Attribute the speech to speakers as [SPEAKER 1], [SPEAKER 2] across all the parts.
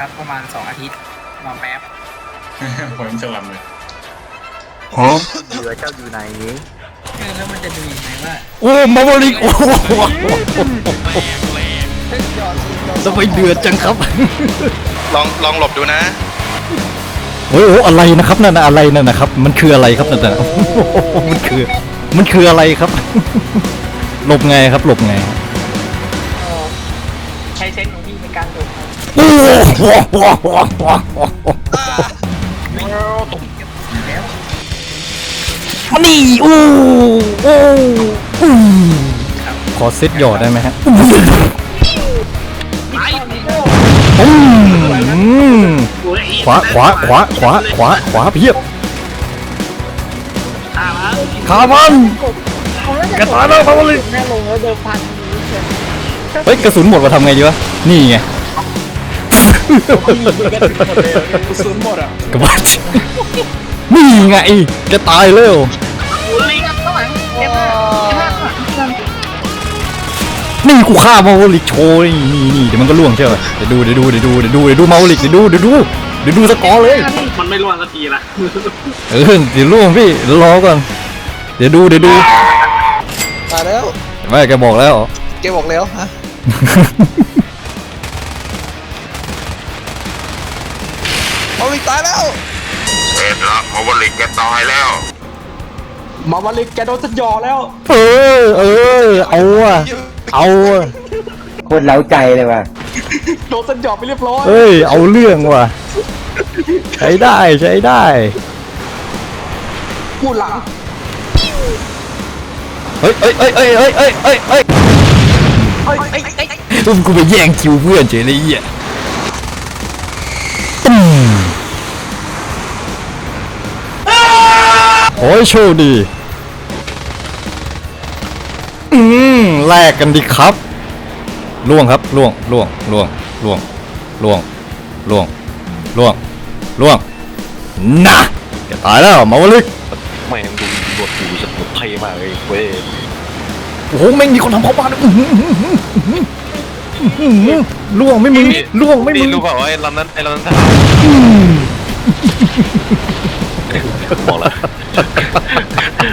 [SPEAKER 1] รอ F5 ก่อนครับประมาณ2อาทิตย์รอแป๊บ
[SPEAKER 2] ผมจะลำเลย
[SPEAKER 3] เหลือเจ้าอยู่ไหน
[SPEAKER 1] เออแล้วมันจะดูยังไงว่า
[SPEAKER 4] โอ้มาบริกโอ้โหทำไมเดือดจังครับ
[SPEAKER 5] ลองลองหลบดูนะ
[SPEAKER 4] โอ้โหอะไรนะครับนั่นน่ะอะไรนั่นนะครับ มันคืออะไรครับนั่นน่ะโอ้โหมันคือ มันคืออะไรครับ หลบไงครับ หลบไง
[SPEAKER 1] ใช้เซนส์ของพี่ในการดู
[SPEAKER 4] โอ้โห
[SPEAKER 1] แล้ ว
[SPEAKER 4] นี่โอ้โอ้อืมขอเซตหยอดได้ไหมฮะอืมขวาขวาขวาขวาขวาขวาเพียบขามันกระตายแล้วมาบริ
[SPEAKER 6] แม่ลงแล้วเดิมพันเฮ้
[SPEAKER 4] ยกระสุนหมดมาทำไงดีวะนี่ไง
[SPEAKER 2] กระสุนหมดอะ
[SPEAKER 4] กระบาดนี่ไงแกตายแล้วนี่กูฆ่ามาโวลิกโชว์นี่นี่นี่เดี๋ยวมันก็ล่วงใช่ไหมเดี๋ยวดูเดี๋ยวดูเดี๋ยวดูเดี๋ยวดูเดี๋ยวดูมาโวลิกเดี๋ยวดูเดี๋ยวดูเดี๋ยวดูสกอร์เลย
[SPEAKER 7] มันไม่ร่วงสักทีละ
[SPEAKER 4] เออเดี๋ยวล่วงพี่เดี๋ยวรอก่อนเดี๋ยวดูเดี๋ยวดู
[SPEAKER 3] ตายแล้ว
[SPEAKER 4] ไม่แกบอกแล้ว
[SPEAKER 3] แกบอกแล้วฮะ เอาอีกตายแล้ว
[SPEAKER 5] เอ็ดละมาวลิกแกตายแล้ว
[SPEAKER 2] มาวาลิกแกโดนจะยอแล้ว
[SPEAKER 4] เออ เออ เอาอะเอาอะ
[SPEAKER 8] โคตรเล้าใจเลยว่ะ
[SPEAKER 2] โดนจะยอไปเรียบร้อย
[SPEAKER 4] เฮ้ย เอาเรื่องว่ะ ใช้ได้ใช้ได้
[SPEAKER 2] พูดหลัง
[SPEAKER 4] เฮ้ยเฮ้ยเฮ้ยเฮ้ยเฮ้ยเฮ้ยเฮ้ยเฮ้ยตุ้มกูไปแย่งคิวเพื่อนเฉยเลยไอ้เโอ้ยโชคดี อืมแลกกันดีครับ ล่วงครับ ล่วง ล่วง ล่วง ล่วง ล่วง ล่วง ล่วง ล่วง นะจะตายแล้วมาวลิก
[SPEAKER 5] แม่งดูบทดูสมุนไพรมากเลยเว้ย
[SPEAKER 4] โอ้โหแม่งมีคนทำเข้าบ้านด้วยอื้อหืออื้อหืออื้อหืออื้อหือล่วงไม่มึงล่วงไม่มึ
[SPEAKER 5] นี่
[SPEAKER 4] ง
[SPEAKER 5] รู้เปล่าว่าไอ้ลำนั้นไอ้ลำนั้นทหาร บอกแล้ว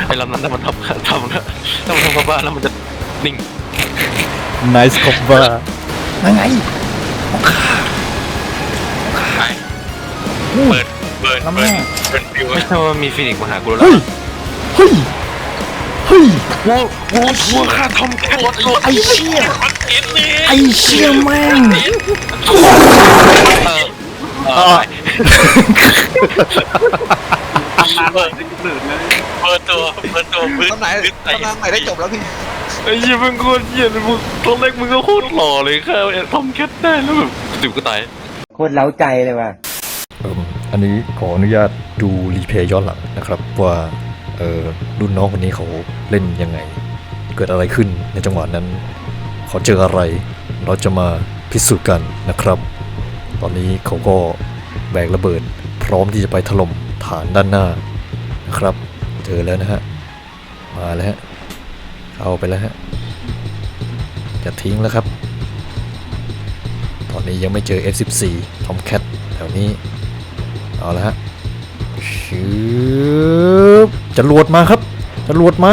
[SPEAKER 5] ไอ้ลำนั้นถ้ามันทำทำนะถ้ามันทำเข้าบ้านแล้วมันจะนิ่ง
[SPEAKER 4] นายสกอปบ้านั่นไง
[SPEAKER 5] เปิดเปิด
[SPEAKER 4] แล้ว
[SPEAKER 5] เปิ
[SPEAKER 4] แม่
[SPEAKER 5] ดเปิดฟิวไม่ใช่ว่ามีฟินิกซ์มาหากูแล้ว
[SPEAKER 4] เฮ้ย เฮ้ย เฮ้ย
[SPEAKER 5] กูกูกูฆ่าทอมแคท
[SPEAKER 4] ไอ้เชี่ยไอ้เชี่ยแม่ง
[SPEAKER 5] เออเออ เปิดเปิดตัวเปิดตัวพื้น
[SPEAKER 3] ตอนไหนตอนนั้นไหนได้จบแล้วพี่
[SPEAKER 5] ไอ้ยี่มึงโคตรเหี้ยเลยมึงตอนแรกมึงก็โคตรหล่อเลยค่ะทอมแคทได้แล้วแบบติวก็ตาย
[SPEAKER 8] โคตรเล้าใจเลยว่ะ
[SPEAKER 4] เอิ่มอันนี้ขออนุญาตดูรีเพลย์ย้อนหลังนะครับ ว่าเออรุ่นน้องคนนี้เขาเล่นยังไง เกิดอะไรขึ้นในจังหวะนั้นเขาเจออะไร เราจะมาพิสูจน์กันนะครับ ตอนนี้เขาก็แบกระเบิด พร้อมที่จะไปถล่ม ฐานด้านหน้านะครับเจอแล้วนะฮะมาแล้วฮะเข้าไปแล้วฮะจะทิ้งแล้วครับ ตอนนี้ยังไม่เจอ F14 Tomcat แถวนี้เอาละฮะชืบจรวดมาครับจรวดมา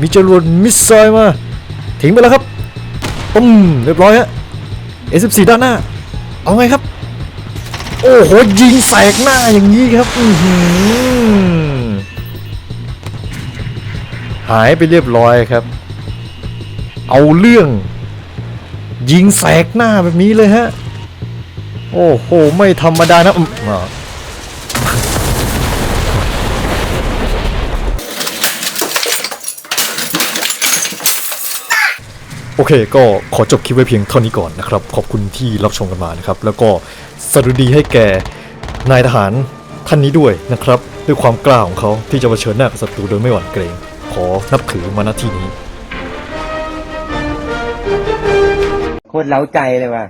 [SPEAKER 4] มีจรวดมิสไซล์มาทิ้งไปแล้วครับปุ้มเรียบร้อยฮะ S14 ด้านหน้า เอาไงครับ โอ้โหยิงแสกหน้าอย่างนี้ครับอือหือหายไปเรียบร้อยครับ เอาเรื่อง ยิงแสกหน้าแบบนี้เลยฮะ โอ้โห ไม่ธรรมดานะอืมอ่า โอเคก็ขอจบคลิปไว้เพียงเท่านี้ก่อนนะครับ ขอบคุณที่รับชมกันมานะครับ แล้วก็สรุปดีให้แก่นายทหารท่านนี้ด้วยนะครับ ด้วยความกล้าของเขาที่จะเผชิญหน้ากับศัตรูโดยไม่หวั่นเกรง ขอนับถือมาณที่นี้
[SPEAKER 8] โคตรเล้าใจเลยว่ะ